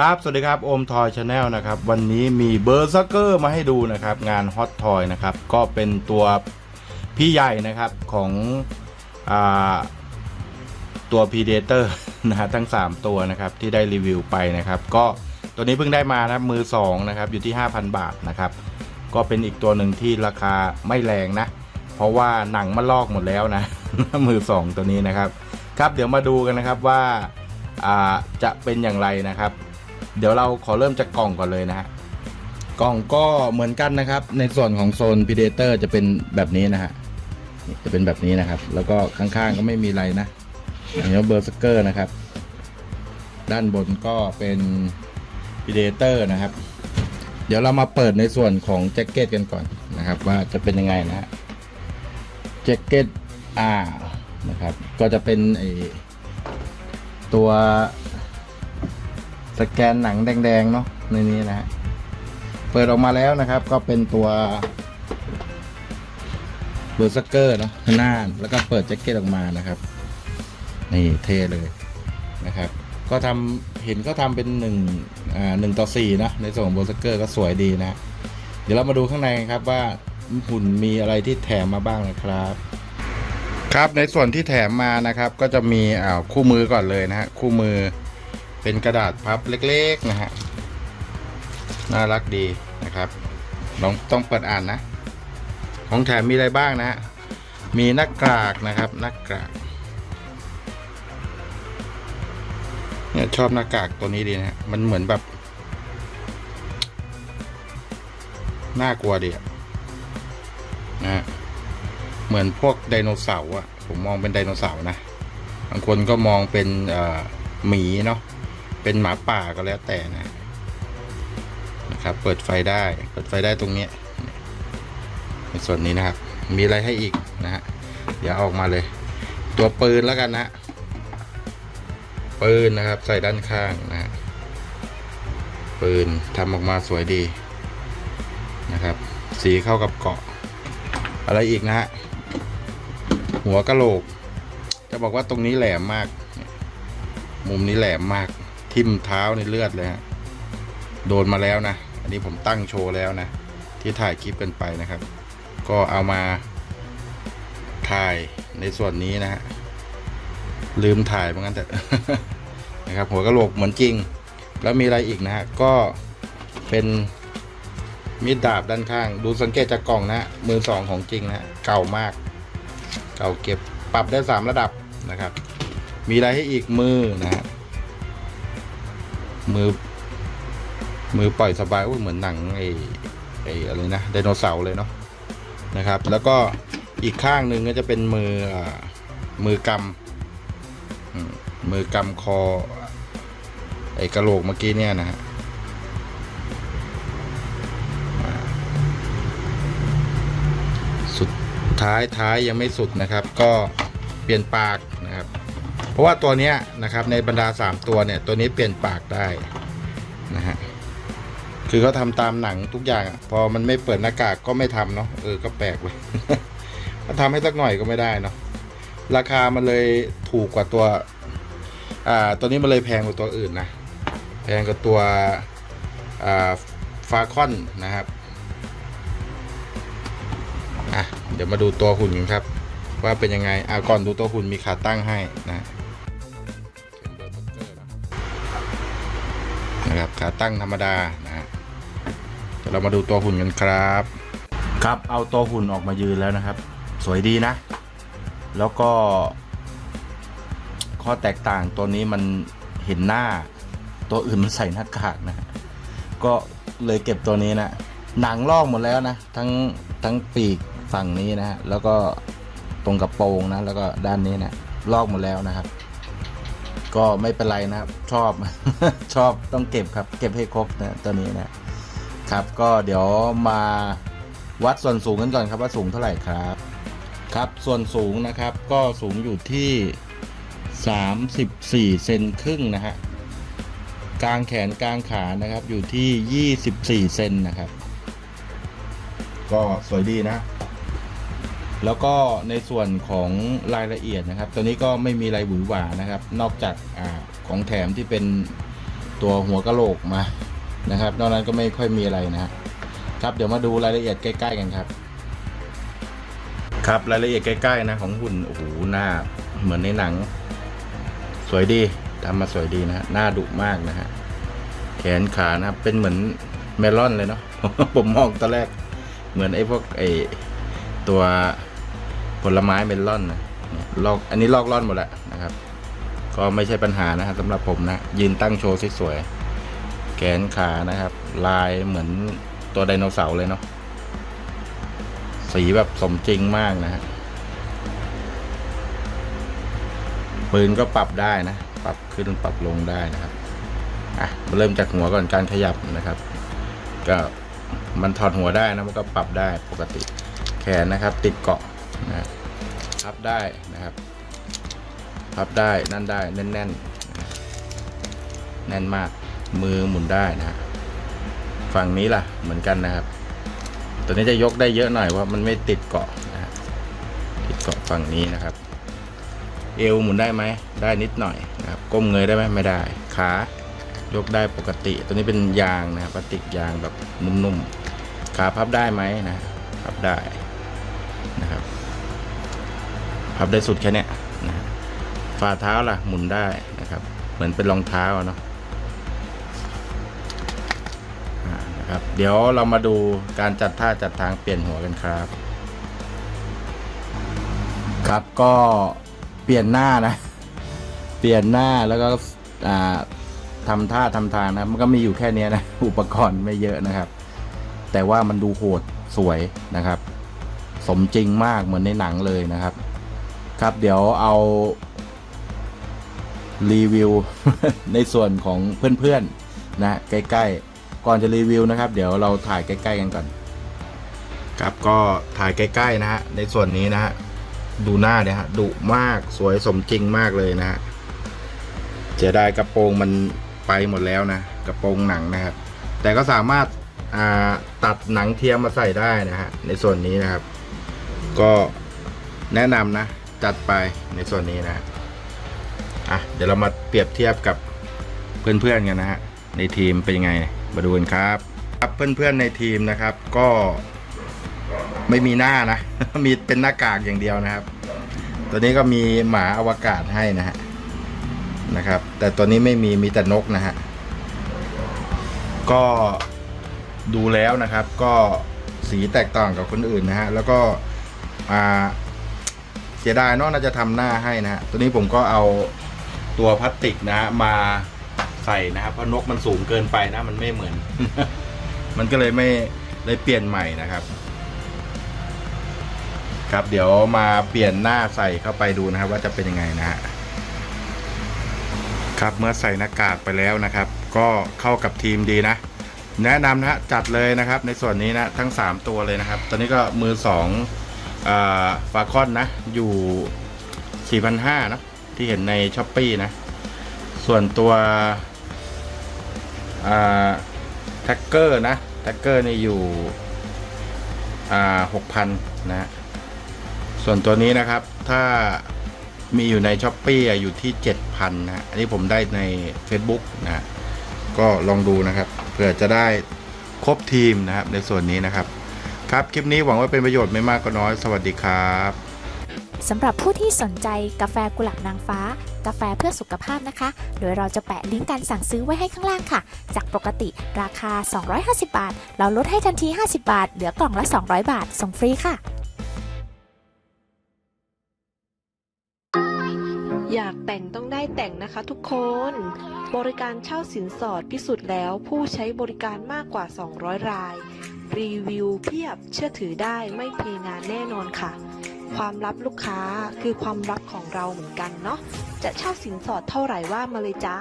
ครับ สวัสดีครับ โอมทอยชาแนลนะครับ วันนี้มีเบอร์ซักเกอร์มาให้ดูนะครับ งานฮอตทอยนะครับ ก็เป็นตัวพี่ใหญ่นะครับของอตัว Predator นะฮะทั้ง 3 ตัวนะครับ ที่ได้รีวิวไปนะครับ ก็ตัวนี้เพิ่งได้มานะครับมือ 2 นะครับ อยู่ที่ 5,000 บาทนะครับ ก็เป็นอีกตัวหนึ่งที่ราคาไม่แรงนะ เพราะว่าหนังมันลอกหมดแล้วนะ มือ 2 ตัวนี้นะครับ ครับเดี๋ยวมาดูกันนะครับว่าจะเป็นอย่างไรนะครับ เดี๋ยวเราขอเริ่มจากกล่องก่อนเลยนะฮะกล่องก็เหมือนกันนะครับ ในส่วนของโซน Predator จะเป็นแบบนี้นะฮะจะเป็นแบบนี้นะครับ แล้วก็ข้างๆก็ไม่มีอะไรนะอันนี้เบอร์สเกอร์นะครับ ด้านบนก็เป็น Predator นะครับ เดี๋ยวเรามาเปิดในส่วนของแจ็คเก็ตกันก่อนนะครับ ว่าจะเป็นยังไงนะฮะแจ็คเก็ตอ่านะครับ ก็จะเป็นไอตัว สแกนหนังแดงๆเนาะในนี้นะฮะเปิดออกมาแล้วนะครับ ก็เป็นตัวเบอร์สเกอร์เนาะหน้าแล้วก็เปิดแจ็คเก็ตออกมานะครับ นี่เท่เลยนะครับ ก็ทำเห็นก็ทำเป็นหนึ่งอ่าหนึ่งต่อสี่นะในส่วนของเบอร์สเกอร์ก็สวยดีนะ เดี๋ยวเรามาดูข้างในกันครับว่าหุ่นมีอะไรที่แถมมาบ้างนะครับ ครับในส่วนที่แถมมานะครับ ก็จะมีอ่าคู่มือก่อนเลยนะฮะคู่มือ เป็นกระดาษพับเล็กๆนะฮะ น่ารักดีนะครับลองต้องเปิดอ่านนะ ของแถมมีอะไรบ้างนะ มีหน้ากากนะครับหน้ากาก เนี่ยชอบหน้ากากตัวนี้ดีนะ มันเหมือนแบบ น่ากลัวดีอะนะเหมือนพวกไดโนเสาร์อะผมมองเป็นไดโนเสาร์นะ บางคนก็มองเป็นเอ่อหมีเนาะ เป็นหมาป่าก็แล้วแต่นะนะครับ เปิดไฟได้ เปิดไฟได้ตรงนี้ในส่วนนี้นะครับ มีอะไรให้อีกนะฮะเดี๋ยวเอาออกมาเลย ตัวปืนแล้วกันนะ ปืนนะครับ ใส่ด้านข้างนะฮะปืนทำออกมาสวยดีนะครับ สีเข้ากับเกาะ อะไรอีกนะฮะหัวกะโหลก จะบอกว่าตรงนี้แหลมมาก มุมนี้แหลมมาก ทิ่มเท้าในเลือดเลยฮะโดนมาแล้วนะ อันนี้ผมตั้งโชว์แล้วนะ ที่ถ่ายคลิปกันไปนะครับ ก็เอามาถ่ายในส่วนนี้นะฮะลืมถ่ายเหมือนกันแต่นะครับ หัวกระโหลกเหมือนจริง แล้วมีอะไรอีกนะฮะก็เป็นมีดดาบด้านข้าง ดูสังเกตจากกล่องนะมือสองของจริงนะฮะเก่ามาก เก่าเก็บปรับได้สามระดับนะครับ มีอะไรให้อีกมือนะฮะ มือ มือปล่อยสบายอุ้ยเหมือนหนังไอ้ไอ้อะไรนะไดโนเสาร์เลยเนาะนะครับ แล้วก็อีกข้างหนึ่งก็จะเป็นมืออามือกำมือกำคอ ไอ้กระโหลกเมื่อกี้เนี่ยนะฮะสุดท้ายท้ายยังไม่สุดนะครับ ก็เปลี่ยนปากนะครับ เพราะว่าตัวนี้นะครับในบรรดา 3 ตัวเนี่ยตัวนี้เปลี่ยนปากได้นะฮะคือเขาทำตามหนังทุกอย่างพอมันไม่เปิดหน้ากากก็ไม่ทำเนาะเออก็แปลกเลยก็ทำให้สักหน่อยก็ไม่ได้เนาะราคามันเลยถูกกว่าตัวอ่าตัวนี้มันเลยแพงกว่าตัวอื่นนะแพงกว่าตัวอ่าฟาคอนนะครับอะเดี๋ยวมาดูตัวหุ่นกันครับ ว่าเป็นยังไงอ่าก่อนดูตัวหุ่นมีขาตั้งให้นะ นะครับขาตั้งธรรมดานะฮะเดี๋ยวเรามาดูตัวหุ่นกันครับ ครับเอาตัวหุ่นออกมายืนแล้วนะครับ สวยดีนะ แล้วก็ ข้อแตกต่างตัวนี้มันเห็นหน้า ตัวอื่นมันใส่หน้ากากนะฮะก็เลยเก็บตัวนี้นะหนังลอกหมดแล้วนะ ทั้งทั้งปีกฝั่งนี้นะฮะแล้วก็ตรงกระโปรงนะ แล้วก็ด้านนี้นะลอกหมดแล้วนะครับ ก็ไม่เป็นไรนะครับ ชอบ ชอบต้องเก็บครับ เก็บให้ครบนะตัวนี้นะครับ ก็เดี๋ยวมาวัดส่วนสูงกันก่อนครับว่าสูงเท่าไหร่ครับ ครับส่วนสูงนะครับ ก็สูงอยู่ที่ 34เซนครึ่งนะฮะกลางแขนกลางขานะครับ อยู่ที่ 24เซนนะครับ ก็สวยดีนะ แล้วก็ในส่วนของรายละเอียดนะครับ ตัวนี้ก็ไม่มีอะไรหวือหวานะครับ นอกจากอของแถมที่เป็นตัวหัวกะโหลกมานะครับ นอกนั้นก็ไม่ค่อยมีอะไรนะฮะครับ เดี๋ยวมาดูรายละเอียดใกล้ ๆ กันครับ ครับรายละเอียดใกล้ๆนะของหุ่นโอ้โหหน้าเหมือนในหนัง สวยดีทำมาสวยดีนะฮะหน้าดุมากนะฮะแขนขานะครับเป็นเหมือนเมลอนเลยเนาะผมมองตอนแรกเหมือนไอ้พวกไอ้ตัว ผลไม้เมลอนนะลอกอันนี้ลอกล่อนหมดแล้วนะครับ ก็ไม่ใช่ปัญหานะฮะสำหรับผมนะ ยืนตั้งโชว์สวยๆแขนขานะครับ ลายเหมือนตัวไดโนเสาร์เลยเนาะสีแบบสมจริงมากนะฮะปืนก็ปรับได้นะ ปรับขึ้นปรับลงได้นะครับอะมาเริ่มจากหัวก่อนการขยับนะครับ ก็มันถอดหัวได้นะมันก็ปรับได้ปกติ แขนนะครับ ติดเกาะ นะพับได้นะครับพับได้นั่นได้แน่นๆนะแน่นมากมือหมุนได้นะฮะฝั่งนี้ล่ะเหมือนกันนะครับ ตัวนี้จะยกได้เยอะหน่อยว่ามันไม่ติดเกาะนะติดเกาะฝั่งนี้นะครับ เอวหมุนได้ไหมได้นิดหน่อยนะครับ ก้มเงยได้ไหมไม่ได้ ขายกได้ปกติ ตัวนี้เป็นยางนะครับพลาสติกยางแบบนุ่มๆขาพับได้ไหมนะพับได้นะครับ พับได้สุดแค่เนี้ยนะฝ่าเท้าล่ะหมุนได้นะครับ เหมือนเป็นรองเท้าเนาะนะครับ เดี๋ยวเรามาดูการจัดท่าจัดทางเปลี่ยนหัวกันครับ ครับก็เปลี่ยนหน้านะ เปลี่ยนหน้าแล้วก็ทำท่าทำทางนะมันก็มีอยู่แค่เนี้ยนะ อุปกรณ์ไม่เยอะนะครับ แต่ว่ามันดูโหดสวยนะครับ สมจริงมากเหมือนในหนังเลยนะครับ ครับเดี๋ยวเอารีวิวในส่วนของเพื่อนๆนะใกล้ๆ ก่อนจะรีวิวนะครับ เดี๋ยวเราถ่ายใกล้ๆกันก่อน ครับก็ถ่ายใกล้ๆนะฮะในส่วนนี้นะฮะดูหน้าเนี่ยฮะดุมากสวยสมจริงมากเลยนะฮะเสียดายกระโปรงมันไปหมดแล้วนะกระโปรงหนังนะครับ แต่ก็สามารถาตัดหนังเทียมมาใส่ได้นะฮะในส่วนนี้นะครับ ก็แนะนำนะ จัดไปในส่วนนี้นะอะเดี๋ยวเรามาเปรียบเทียบกับเพื่อนๆกันนะฮะในทีมเป็นยังไงมาดูกันครับครับเพื่อนๆในทีมนะครับก็ไม่มีหน้านะ มีเป็นหน้ากากอย่างเดียวนะครับ ตัวนี้ก็มีหมาอวกาศให้นะฮะนะครับ แต่ตัวนี้ไม่มีมีแต่นกนะฮะก็ดูแล้วนะครับ ก็สีแตกต่างกับคนอื่นนะฮะแล้วก็อ่า เสียดายเนอะน่าจะทำหน้าให้นะฮะตัวนี้ผมก็เอาตัวพลาสติกนะฮะมาใส่นะครับเพราะนกมันสูงเกินไปนะ มันไม่เหมือน มันก็เลยไม่เลยเปลี่ยนใหม่นะครับ ครับเดี๋ยวมาเปลี่ยนหน้าใส่เข้าไปดูนะครับ ว่าจะเป็นยังไงนะฮะครับเมื่อใส่หน้ากากไปแล้วนะครับ ก็เข้ากับทีมดีนะแนะนำนะฮะจัดเลยนะครับ ในส่วนนี้นะทั้ง 3 ตัวเลยนะครับ ตอนนี้ก็มือ2อ่า ฟาคอนนะ อยู่ 4,500นะที่เห็นในช้อปปีนะ ส่วนตัวแท็กเกอร์นะแท็กเกอร์นี่อยู่อ่า6,000นะส่วนตัวนี้นะครับถ้ามีอยู่ในช้อปปีอยู่ที่ 7,000นะฮะอันนี้ผมได้ใน Facebook นะก็ลองดูนะครับเผื่อจะได้ครบทีมนะครับในส่วนนี้นะครับ ครับ คลิปนี้หวังว่าเป็นประโยชน์ไม่มากก็น้อย สวัสดีครับสำหรับผู้ที่สนใจกาแฟกุหลาบนางฟ้า กาแฟเพื่อสุขภาพนะคะ โดยเราจะแปะลิงก์การสั่งซื้อไว้ให้ข้างล่างค่ะ จากปกติราคา 250 บาท เราลดให้ทันที 50 บาท เหลือกล่องละ 200 บาท ส่งฟรีค่ะ อยากแต่งต้องได้แต่งนะคะทุกคน บริการเช่าสินสอดพิสูจน์แล้วผู้ใช้บริการมากกว่า 200 ราย รีวิวเพียบเชื่อถือได้ไม่เพงานแน่นอนค่ะ ความลับลูกค้าคือความลับของเราเหมือนกันเนาะจะเช่าสินสอดเท่าไหร่ว่ามาเลยจ้า